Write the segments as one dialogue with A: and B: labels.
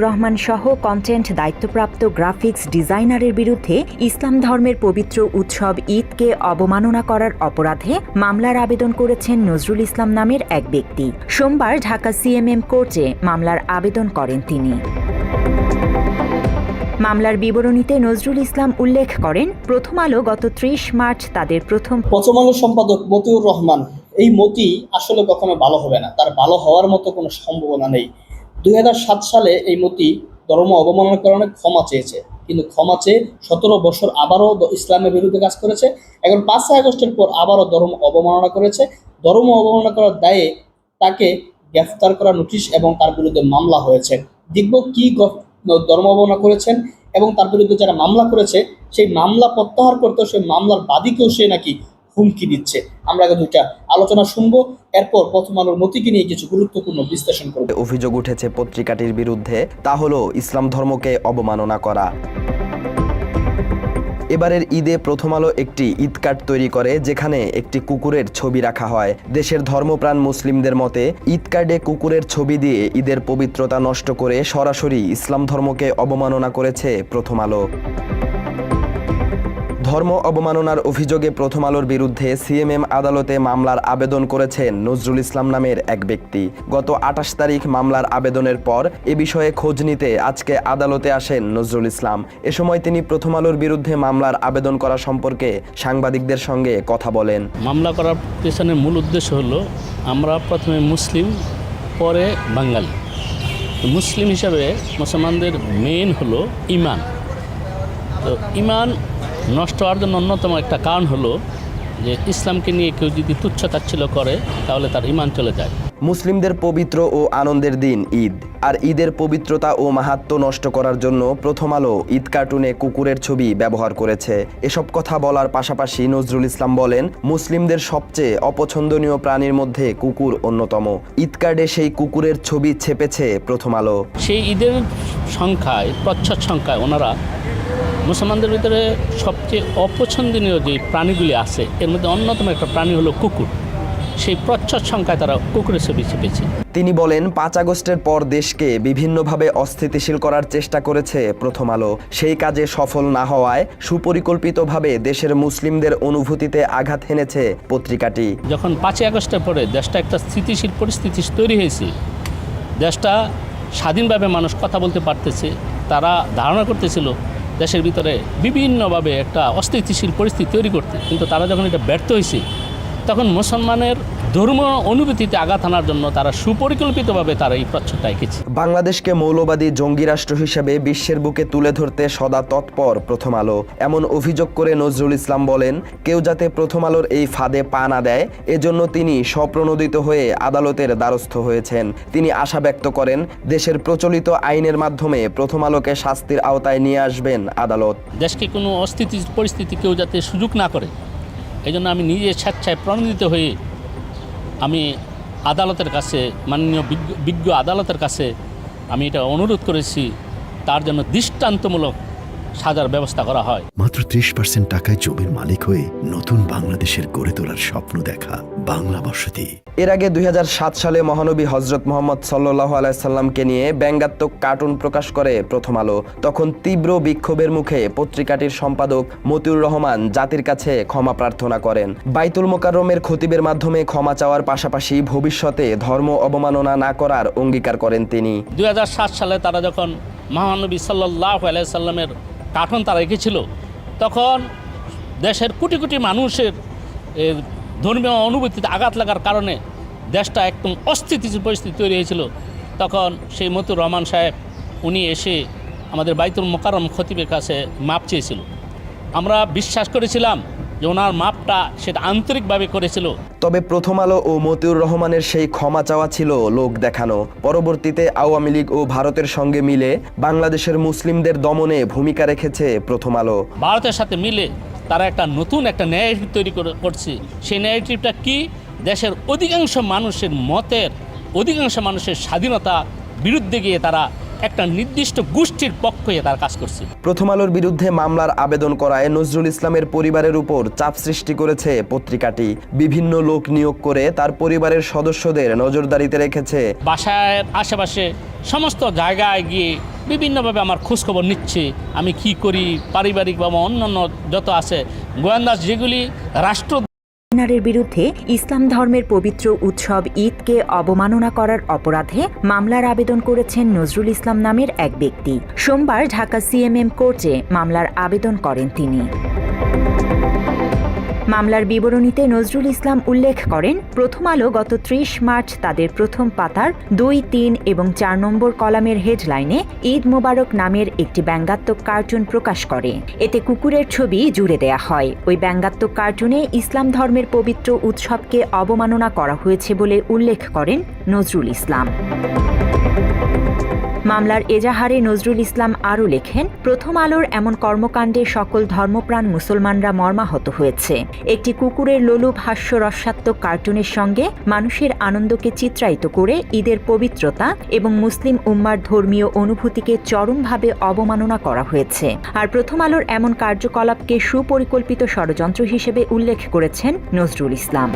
A: রহমান সহ কন্টেন্ট দায়িত্বপ্রাপ্ত গ্রাফিক্স ডিজাইনারের বিরুদ্ধে ইসলাম ধর্মের পবিত্র উৎসব ঈদকে অবমাননা করার অপরাধে মামলার আবেদন করেছেন নজরুল ইসলাম নামের এক ব্যক্তি। সোমবার ঢাকা সিএমএম কোর্টে মামলার আবেদন করেন তিনি। মামলার বিবরণীতে নজরুল ইসলাম উল্লেখ করেন, প্রথম আলো গত ত্রিশ মার্চ তাদের প্রথম
B: প্রথম আলো সম্পাদক মতিউর রহমান, এই মতি আসলে কখনো ভালো হবে না। তার ভালো হওয়ার মতো কোনো সম্ভাবনা নেই। দুই হাজার সাত সালে এই মতি ধর্ম অবমাননার কারণে ক্ষমা চেয়েছে। কিন্তু ক্ষমা চেয়ে সতেরো বছর আবারও ইসলামের বিরুদ্ধে কাজ করেছে। এখন পাঁচই আগস্টের পর আবারও ধর্ম অবমাননা করেছে। ধর্ম অবমাননা করার দায়ে তাকে গ্রেফতার করা নোটিশ এবং তার বিরুদ্ধে মামলা হয়েছে। দেখব কি ধর্ম অবমাননা করেছেন এবং তার বিরুদ্ধে যারা মামলা করেছে, সেই মামলা প্রত্যাহার করতেও সেই মামলার বাদীকেও সে নাকি হুমকি দিচ্ছে। আমরা আগে দুইটা আলোচনা শুনব, এরপর প্রথম আলোর মতিকে নিয়ে কিছু গুরুত্বপূর্ণ বিশ্লেষণ করব।
C: অভিযোগ উঠেছে পত্রিকাটির বিরুদ্ধে, তা হলো ইসলাম ধর্মকে অবমাননা করা। এবারের ঈদে প্রথম আলো একটি ঈদ কার্ড তৈরি করে, যেখানে একটি কুকুরের ছবি রাখা হয়। দেশের ধর্মপ্রাণ মুসলিমদের মতে ঈদ কার্ডে কুকুরের ছবি দিয়ে ঈদের পবিত্রতা নষ্ট করে সরাসরি ইসলাম ধর্মকে অবমাননা করেছে প্রথম আলো। ধর্ম অবমাননার অভিযোগে প্রথম আলোর বিরুদ্ধে সিএমএম আদালতে মামলার আবেদন করেছেন নজরুল ইসলাম নামের এক ব্যক্তি। গত আঠাশ তারিখ মামলার আবেদনের পর এ বিষয়ে খোঁজ নিতে আজকে আদালতে আসেন নজরুল ইসলাম। এ সময় তিনি প্রথম আলোর বিরুদ্ধে মামলার আবেদন করা সম্পর্কে সাংবাদিকদের সঙ্গে কথা বলেন।
D: মামলা করার পেছনের মূল উদ্দেশ্য হলো, আমরা প্রথমে মুসলিম, পরে বাঙালি। মুসলিম হিসাবে মুসলমানদের মেন হলো ইমান। তো ইমান নষ্ট হওয়ার জন্য অন্যতম একটা কারণ হলো যে ইসলামকে নিয়ে কেউ যদি তুচ্ছ তাচ্ছিল্য করে তাহলে তার ইমান চলে যায়।
C: মুসলিমদের পবিত্র ও আনন্দের দিন ঈদ। আর ঈদের পবিত্রতা ও মাহাত্ম নষ্ট করার জন্য প্রথম আলো ঈদ কার্টুনে কুকুরের ছবি ব্যবহার করেছে। এসব কথা বলার পাশাপাশি নজরুল ইসলাম বলেন মুসলিমদের সবচেয়ে অপছন্দনীয় প্রাণীর মধ্যে কুকুর অন্যতম। ঈদ কার্ডে সেই কুকুরের ছবি ছেপেছে প্রথম আলো।
D: সেই ঈদের সংখ্যায় প্রচ্ছদ সংখ্যায় ওনারা মুসলমানদের ভিতরে সবচেয়ে অপছন্দনীয় যে প্রাণীগুলি আছে এর মধ্যে অন্যতম একটা প্রাণী হলো কুকুর। সেই প্রচ্ছদ সংখ্যায় তারা কুকুরের ছবি চেপেছে
C: তিনি বলেন পাঁচ আগস্টের পর দেশকে বিভিন্নভাবে অস্থিতিশীল করার চেষ্টা করেছে প্রথম আলো। সেই কাজে সফল না হওয়ায় সুপরিকল্পিতভাবে দেশের মুসলিমদের অনুভূতিতে আঘাত হেনেছে পত্রিকাটি।
D: যখন পাঁচই আগস্টের পরে দেশটা একটা স্থিতিশীল পরিস্থিতি তৈরি হয়েছে দেশটা স্বাধীনভাবে মানুষ কথা বলতে পারতেছে তারা ধারণা করতেছিল দেশের ভিতরে বিভিন্নভাবে একটা অস্থিতিশীল পরিস্থিতি তৈরি করতে। কিন্তু তারা যখন এটা ব্যর্থ হয়েছে, তখন মুসলমানের ধর্ম অনুভূতিতে আঘাত আনার জন্য তারা সুপরিকল্পিতভাবে তারা এই প্রচ্ছদটা এঁকেছে।
C: বাংলাদেশকে মৌলবাদী জঙ্গি রাষ্ট্র হিসেবে বিশ্বের বুকে তুলে ধরতে সদা তৎপর প্রথম আলো। এমন অভিযোগ করে নজরুল ইসলাম বলেন কেউ যাতে প্রথম আলোর এই ফাঁদে পা না দেয় এজন্য তিনি স্বপ্রণোদিত হয়ে আদালতের দ্বারস্থ হয়েছেন। তিনি আশা ব্যক্ত করেন দেশের প্রচলিত আইনের মাধ্যমে প্রথম আলোকে শাস্তির আওতায় নিয়ে আসবেন আদালত।
D: দেশকে কোনো অস্থিতি পরিস্থিতি কেউ যাতে সুযোগ না করে এই জন্য আমি নিজে স্বেচ্ছায় প্রণোদিত হয়ে আমি আদালতের কাছে মাননীয় বিজ্ঞ আদালতের কাছে আমি এটা অনুরোধ করেছি তার জন্য দৃষ্টান্তমূলক সাজার ব্যবস্থা করা হয়।
E: মাত্র ত্রিশ পার্সেন্ট টাকায় জমির মালিক হয়ে নতুন বাংলাদেশের গড়ে তোলার স্বপ্ন দেখা বাংলা বসতি।
C: এর আগে দুই সালে মহানবী হজরত মোহাম্মদ সাল্লাহ আলাইসাল্লামকে নিয়ে ব্যঙ্গাত্মক কার্টুন প্রকাশ করে প্রথম আলো। তখন তীব্র বিক্ষোভের মুখে পত্রিকাটির সম্পাদক মতিউর রহমান জাতির কাছে ক্ষমা প্রার্থনা করেন। বাইতুল মোকাররমের খতিবের মাধ্যমে ক্ষমা চাওয়ার পাশাপাশি ভবিষ্যতে ধর্ম অবমাননা না করার অঙ্গীকার করেন তিনি।
D: দুই হাজার সাত সালে তারা যখন মহানবী সাল্লাহ আলাইসাল্লামের কাঠন তারা রেখেছিল, তখন দেশের কোটি কোটি মানুষের ধর্মীয় অনুভূতিতে আঘাত লাগার কারণে দেশটা একদম অস্থিতিশীল পরিস্থিতি তৈরি হয়েছিল। তখন সেই মতুর রহমান সাহেব, উনি এসে আমাদের বাইতুল মোকারম খতিবের কাছে মাপ চেয়েছিল। আমরা বিশ্বাস করেছিলাম যে ওনার মাপটা সেটা আন্তরিকভাবে করেছিল।
C: তবে প্রথম আলো ও মতিউর রহমানের সেই ক্ষমা চাওয়া ছিল লোক দেখানো। পরবর্তীতে আওয়ামী লীগ ও ভারতের সঙ্গে মিলে বাংলাদেশের মুসলিমদের দমনে ভূমিকা রেখেছে প্রথম আলো।
D: ভারতের সাথে মিলে তারা একটা নতুন একটা ন্যারেটিভ তৈরি করে- করছে। সেই ন্যারেটিভটা কি? দেশের অধিকাংশ মানুষের মতের, অধিকাংশ মানুষের স্বাধীনতা বিরুদ্ধে গিয়ে তারা একটা নির্দিষ্ট গোষ্ঠীর পক্ষে তার কাজ করছে।
C: প্রথম আলোর বিরুদ্ধে মামলার আবেদন করায় নজরুল ইসলামের পরিবারের উপর চাপ সৃষ্টি করেছে পত্রিকাটি। বিভিন্ন লোক নিয়োগ করে তার পরিবারের সদস্যদের নজরদারিতে রেখেছে।
D: বাসায় আশেপাশে সমস্ত জায়গায় গিয়ে বিভিন্নভাবে আমার খোঁজখবর নিচ্ছে। আমি কি করি পারিবারিক বা অন্যান্য যত আছে গোয়েন্দা যেগুলি রাষ্ট্র
A: ডিজাইনারের বিরুদ্ধে ইসলাম ধর্মের পবিত্র উৎসব ঈদকে অবমাননা করার অপরাধে মামলার আবেদন করেছেন নজরুল ইসলাম নামের এক ব্যক্তি। সোমবার ঢাকা সিএমএম কোর্টে মামলার আবেদন করেন তিনি। মামলার বিবরণীতে নজরুল ইসলাম উল্লেখ করেন, প্রথম আলো গত ত্রিশ মার্চ তাদের প্রথম পাতার দুই, তিন এবং চার নম্বর কলামের হেডলাইনে ঈদ মোবারক নামের একটি ব্যঙ্গাত্মক কার্টুন প্রকাশ করে। এতে কুকুরের ছবি জুড়ে দেয়া হয়। ওই ব্যঙ্গাত্মক কার্টুনে ইসলাম ধর্মের পবিত্র উৎসবকে অবমাননা করা হয়েছে বলে উল্লেখ করেন নজরুল ইসলাম। মামলার এজাহারে নজরুল ইসলাম আরও লেখেন, প্রথম আলোর এমন কর্মকাণ্ডে সকল ধর্মপ্রাণ মুসলমানরা মর্মাহত হয়েছে। একটি কুকুরের লোলুপ হাস্য রসাত্মক কার্টুনের সঙ্গে মানুষের আনন্দকে চিত্রায়িত করে ঈদের পবিত্রতা এবং মুসলিম উম্মার ধর্মীয় অনুভূতিকে চরমভাবে অবমাননা করা হয়েছে। আর প্রথম আলোর এমন কার্যকলাপকে সুপরিকল্পিত ষড়যন্ত্র হিসেবে উল্লেখ করেছেন নজরুল ইসলাম।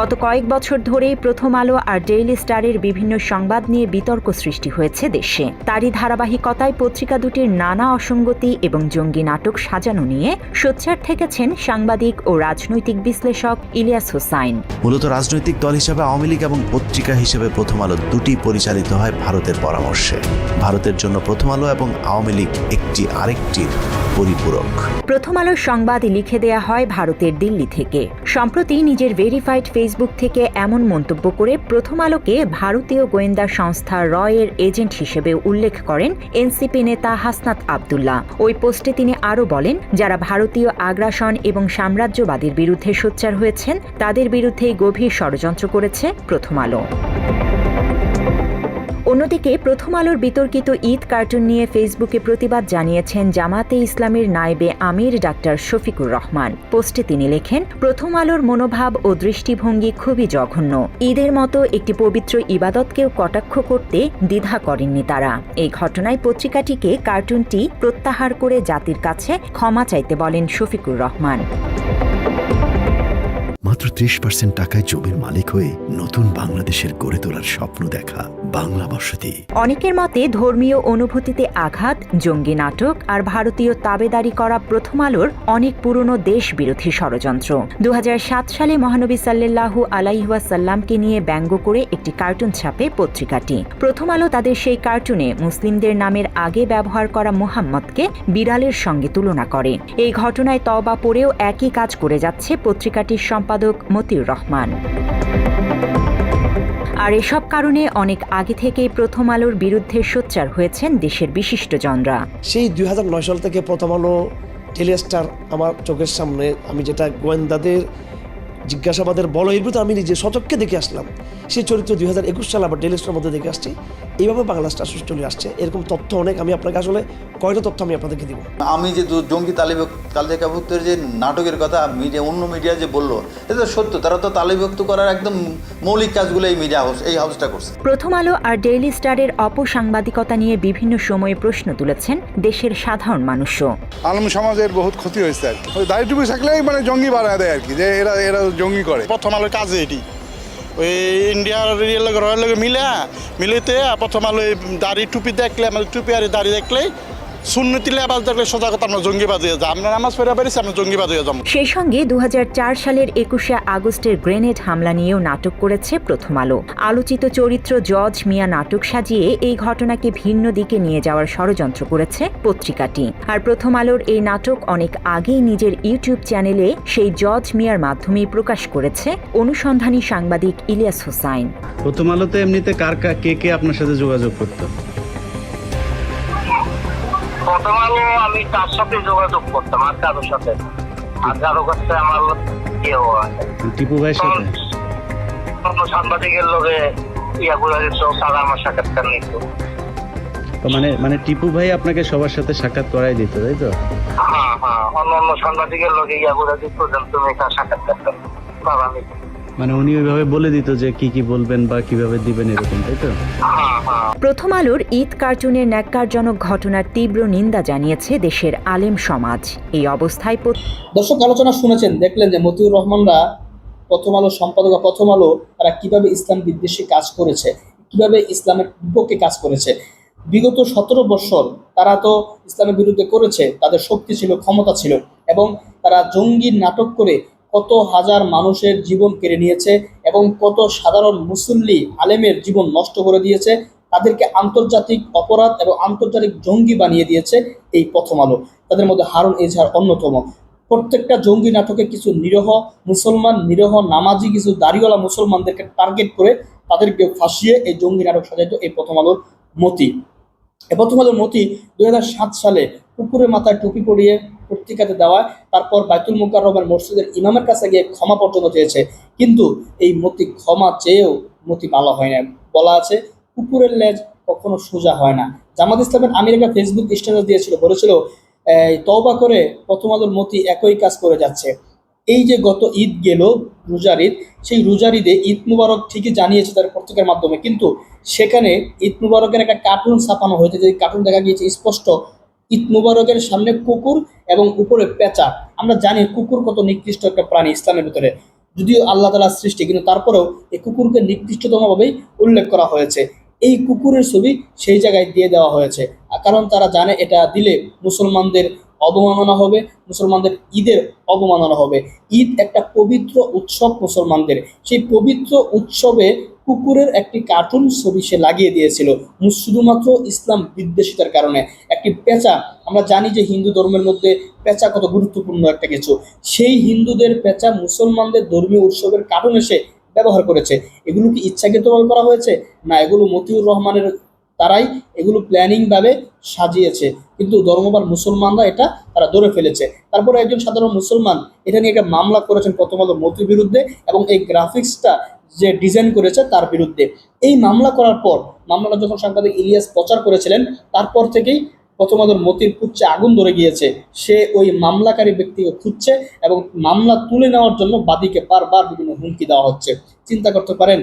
A: গত কয়েক বছর ধরেই প্রথম আলো আর ডেইলি স্টারের বিভিন্ন সংবাদ নিয়ে বিতর্ক সৃষ্টি হয়েছে দেশে। তারই ধারাবাহিকতায় পত্রিকা দুটির নানা অসঙ্গতি এবং জঙ্গি নাটক সাজানো নিয়ে সোচ্চার থেকেছেন সাংবাদিক ও রাজনৈতিক বিশ্লেষক ইলিয়াস হোসাইন।
F: মূলত রাজনৈতিক দল হিসেবে আওয়ামী লীগ এবং পত্রিকা হিসেবে প্রথম আলো দুটি পরিচালিত হয় ভারতের পরামর্শে। ভারতের জন্য প্রথম আলো এবং আওয়ামী লীগ একটি আরেকটির পরিপূরক।
A: প্রথম আলোর সংবাদ লিখে দেয়া হয় ভারতের দিল্লি থেকে। সম্প্রতি নিজের ভেরিফাইড ফেসবুক থেকে এমন মন্তব্য করে প্রথম আলোকে ভারতীয় গোয়েন্দা সংস্থা রয়ের এজেন্ট হিসেবে উল্লেখ করেন এনসিপি নেতা হাসনাত আবদুল্লাহ। ওই পোস্টে তিনি আরও বলেন, যারা ভারতীয় আগ্রাসন এবং সাম্রাজ্যবাদীর বিরুদ্ধে সোচ্চার হয়েছেন, তাদের বিরুদ্ধেই গভীর ষড়যন্ত্র করেছে প্রথম আলো। অন্যদিকে প্রথম আলোর বিতর্কিত ঈদ কার্টুন নিয়ে ফেসবুকে প্রতিবাদ জানিয়েছেন জামাতে ইসলামের নায়েবে আমির ডাক্তার শফিকুর রহমান। পোস্টে তিনি লেখেন, প্রথম আলোর মনোভাব ও দৃষ্টিভঙ্গি খুবই জঘন্য। ঈদের মতো একটি পবিত্র ইবাদতকেও কটাক্ষ করতে দ্বিধা করেননি তারা। এই ঘটনায় পত্রিকাটিকে কার্টুনটি প্রত্যাহার করে জাতির কাছে ক্ষমা চাইতে বলেন শফিকুর রহমান।
E: মাত্র ত্রিশ পার্সেন্ট টাকায় জমির মালিক হয়ে নতুন বাংলাদেশের গড়ে তোলার স্বপ্ন দেখা বাংলা বসতি।
A: অনেকের মতে ধর্মীয় অনুভূতিতে আঘাত, জঙ্গি নাটক আর ভারতীয় তাবেদারি করা প্রথম আলোর অনেক পুরনো দেশ বিরোধী ষড়যন্ত্র দু সালে মহানবী সাল্লাল্লাহু আলাইহাসাল্লামকে নিয়ে ব্যঙ্গ করে একটি কার্টুন ছাপে পত্রিকাটি। প্রথম আলো তাদের সেই কার্টুনে মুসলিমদের নামের আগে ব্যবহার করা মুহাম্মদকে বিড়ালের সঙ্গে তুলনা করে। এই ঘটনায় তওবা পড়েও একই কাজ করে যাচ্ছে পত্রিকাটির সম্পাদক মতিউর রহমান। আর এসব কারণে অনেক আগে থেকেই প্রথম আলোর বিরুদ্ধে সোচ্চার হয়েছেন দেশের বিশিষ্ট জনরা
G: সেই দুই সাল থেকে প্রথম আলো টেলিস্টার আমার চোখের সামনে, আমি যেটা গোয়েন্দাদের জিজ্ঞাসাবাদের বলয়ের আমি নিজে সচক্ষে দেখে আসলাম। সেই চরিত্র দুই হাজার একুশ সাল আবার টেলিস্টার মধ্যে দেখে আসছি। এইভাবে বাংলা স্টার চলে আসছে। এরকম তথ্য অনেক। আমি আপনাকে আসলে কয়টা তথ্য আমি আপনাদেরকে দিব?
H: আমি যে জঙ্গি তালিবাক তালিকাভুক্তের যে নাটকের কথা মিডিয়া অন্য মিডিয়া যে বলল এটা সত্য। তারা তো তালিভুক্ত করার একদম মৌলিক কাজগুলো এই মিডিয়া হাউস এই হাউসটা করছে।
A: প্রথম আলো আর ডেইলি স্টারের অপসাংবাদিকতা নিয়ে বিভিন্ন সময়ে প্রশ্ন তুলেছেন দেশের সাধারণ মানুষও।
I: আলম সমাজের বহুত ক্ষতি হয়েছে আর কি। ওই দাড়ি টুপি থাকলেই মানে জঙ্গি বাড়ায় দেয় আর কি। যে এরা এরা জঙ্গি করে।
J: প্রথম আলোর কাজে এটি। ওই ইন্ডিয়ার ইয়ের রয়ের লগে মিলে, মিলেতে প্রথম আলো দাড়ি টুপি দেখলে আমাদের টুপি আর দাড়ি দেখলেই সুন্নতিলে আবাস দেখলে সজাগতা আমরা জঙ্গিবাদ হয়ে যাই। আমরা নামাজ পড়ে পেরেছি আমরা জঙ্গিবাদ হয়ে যাব।
A: সেই সঙ্গে দুহাজার চার সালের একুশে আগস্টের গ্রেনেড হামলা নিয়েও নাটক করেছে প্রথম আলো। আলোচিত চরিত্র জজ মিয়া নাটক সাজিয়ে এই ঘটনাকে ভিন্ন দিকে নিয়ে যাওয়ার ষড়যন্ত্র করেছে পত্রিকাটি। আর প্রথম আলোর এই নাটক অনেক আগেই নিজের ইউটিউব চ্যানেলে সেই জজ মিয়ার মাধ্যমেই প্রকাশ করেছে। অনুসন্ধানী সাংবাদিক ইলিয়াস হোসাইন।
K: প্রথম আলোতে এমনিতে কার কে কে আপনার সাথে যোগাযোগ করতো?
L: প্রথম আলো আমি তার সাথে যোগাযোগ করতাম আর কারোর সাথে আর কারও কাছে আমার কেউ
K: টিপু ভাইয়ের সাথে?
L: সাংবাদিকের লোকে ইয়াগুলো দিত তারা আমার সাক্ষাৎকার নিত
K: মানে মানে টিপু ভাই আপনাকে সবার সাথে সাক্ষাৎ করাই দিত তাই তো?
L: হ্যাঁ হ্যাঁ অন্য অন্য সাংবাদিকের লোকে ইয়াগুলো দিত যেন তুমি তার সাক্ষাৎকার তারা নিত
K: মানে উনি ওইভাবে বলে দিত যে কি কি বলবেন বা কীভাবে দিবেন এরকম তাই তো?
L: হ্যাঁ হ্যাঁ
A: প্রথম আলোর ঈদ কার্টুনের ন্যাক্কারজনক ঘটনার তীব্র নিন্দা জানিয়েছে দেশের আলেম সমাজ। এই অবস্থায়
B: দর্শক, আলোচনা শুনেছেন, দেখলেন যে মতিউর রহমানরা প্রথম আলো সম্পাদক প্রথম আলো তারা কীভাবে ইসলাম বিদ্বেষী কাজ করেছে, কীভাবে ইসলামের বিপক্ষে কাজ করেছে। বিগত সতেরো বছর তারা তো ইসলামের বিরুদ্ধে করেছে, তাদের শক্তি ছিল, ক্ষমতা ছিল, এবং তারা জঙ্গি নাটক করে কত হাজার মানুষের জীবন কেড়ে নিয়েছে এবং কত সাধারণ মুসল্লি আলেমের জীবন নষ্ট করে দিয়েছে। তাদেরকে আন্তর্জাতিক অপরাধ এবং আন্তর্জাতিক জঙ্গি বানিয়ে দিয়েছে এই প্রথম আলো। তাদের মধ্যে হারুন এজাহার অন্যতম। প্রত্যেকটা জঙ্গি নাটকে কিছু নিরহ মুসলমান, নিরহ নামাজি, কিছু দাড়িওয়ালা মুসলমানদেরকে টার্গেট করে তাদেরকে ফাঁসিয়ে এই জঙ্গি নাটক সাজাইতো এই প্রথম আলোর মতি। এ প্রথম আলোর মতি দুই হাজার সাত সালে কুকুরের মাথায় টুপি পরিয়ে পত্রিকাতে দেওয়ায়, তারপর বাইতুল মুকাররমের মসজিদের ইমামের কাছে গিয়ে ক্ষমা পর্যন্ত চেয়েছে। কিন্তু এই মতি ক্ষমা চেয়েও মতি ভালো হয় না বলা আছে কুকুরের লেজ কখনো সোজা হয় না। জামাত ইসলামের আমির একটা ফেসবুক স্ট্যাটাস দিয়েছিল, বলেছিল তওবা করে প্রথম আলোর মতি একই কাজ করে যাচ্ছে। এই যে গত ঈদ গেল, রোজার ঈদ, সেই রোজার ঈদে ঈদ মুবারক ঠিকই জানিয়েছে তার পত্রিকার মাধ্যমে। কিন্তু সেখানে ঈদ মুবারকের একটা কার্টুন ছাপানো হয়েছে, যে কার্টুন দেখা গিয়েছে স্পষ্ট, ঈদ মুবারকের সামনে কুকুর এবং উপরে পেঁচা। আমরা জানি কুকুর কত নিকৃষ্ট একটা প্রাণী ইসলামের ভিতরে। যদিও আল্লাহ তালার সৃষ্টি, কিন্তু তারপরেও এই কুকুরকে নিকৃষ্টতমভাবেই উল্লেখ করা হয়েছে। এই কুকুরের ছবি সেই জায়গায় দিয়ে দেওয়া হয়েছে। কারণ তারা জানে এটা দিলে মুসলমানদের অবমাননা হবে, মুসলমানদের ঈদের অবমাননা হবে। ঈদ একটা পবিত্র উৎসব মুসলমানদের। সেই পবিত্র উৎসবে কুকুরের একটি কার্টুন ছবি সে লাগিয়ে দিয়েছিল। শুধুমাত্র ইসলাম বিদ্বেষিতার কারণে। একটি পেঁচা, আমরা জানি যে হিন্দু ধর্মের মধ্যে পেঁচা কত গুরুত্বপূর্ণ একটা কিছু। সেই হিন্দুদের পেঁচা মুসলমানদের ধর্মীয় উৎসবের কারণ এসে ব্যবহার করেছে। এগুলো কি ইচ্ছাকৃতভাবে করা হয়েছে? না, এগুলো মতিউর রহমানের তারাই এগুলো প্ল্যানিংভাবে সাজিয়েছে। কিন্তু ধর্মবান মুসলমানরা এটা তারা ধরে ফেলেছে। তারপরে একজন সাধারণ মুসলমান এটা নিয়ে একটা মামলা করেছেন প্রথম আলো মতির বিরুদ্ধে এবং এই গ্রাফিক্সটা যে ডিজাইন করেছে তার বিরুদ্ধে। এই মামলা করার পর, মামলাটা যখন সাংবাদিক ইলিয়াস প্রচার করেছিলেন, তারপর থেকেই প্রথম আলোর মতির পুচ্ছে আগুন ধরে গিয়েছে। সে ওই মামলাকারী ব্যক্তিকে খুঁজছে এবং মামলা তুলে নেওয়ার জন্য বাদীকে বারবার বিভিন্ন হুমকি দেওয়া হচ্ছে। চিন্তা করতে পারেন,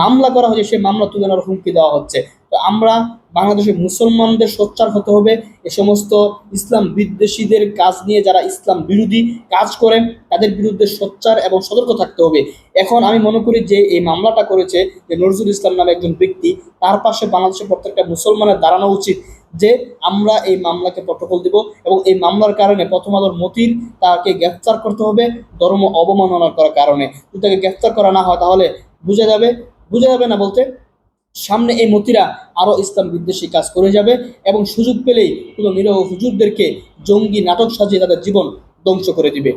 B: মামলা করা হয়েছে, সে মামলা তুলে নেওয়ার হুমকি দেওয়া হচ্ছে। তো আমরা বাংলাদেশের মুসলমানদের সোচ্চার হতে হবে, এ সমস্ত ইসলাম বিদ্বেষীদের কাজ নিয়ে যারা ইসলাম বিরোধী কাজ করেন তাদের বিরুদ্ধে সোচ্চার এবং সতর্ক থাকতে হবে। এখন আমি মনে করি যে এই মামলাটা করেছে যে নজরুল ইসলাম নামে একজন ব্যক্তি, তার পাশে বাংলাদেশের প্রত্যেকটা মুসলমানের দাঁড়ানো উচিত। যে আমরা এই মামলাকে প্রটোকল দিব এবং এই মামলার কারণে প্রথম আলোর মতির তাকে গ্রেফতার করতে হবে ধর্ম অবমাননা করার কারণে। যদি তাকে গ্রেফতার করা না হয় তাহলে বুঝে যাবে বুঝে যাবে না বলতে সামনে এই মতিরা আরও ইসলাম বিদ্বেষী কাজ করে যাবে এবং সুযোগ পেলেই কোনো নিরহ হুজুরদেরকে জঙ্গি নাটক সাজিয়ে তাদের জীবন ধ্বংস করে দিবে।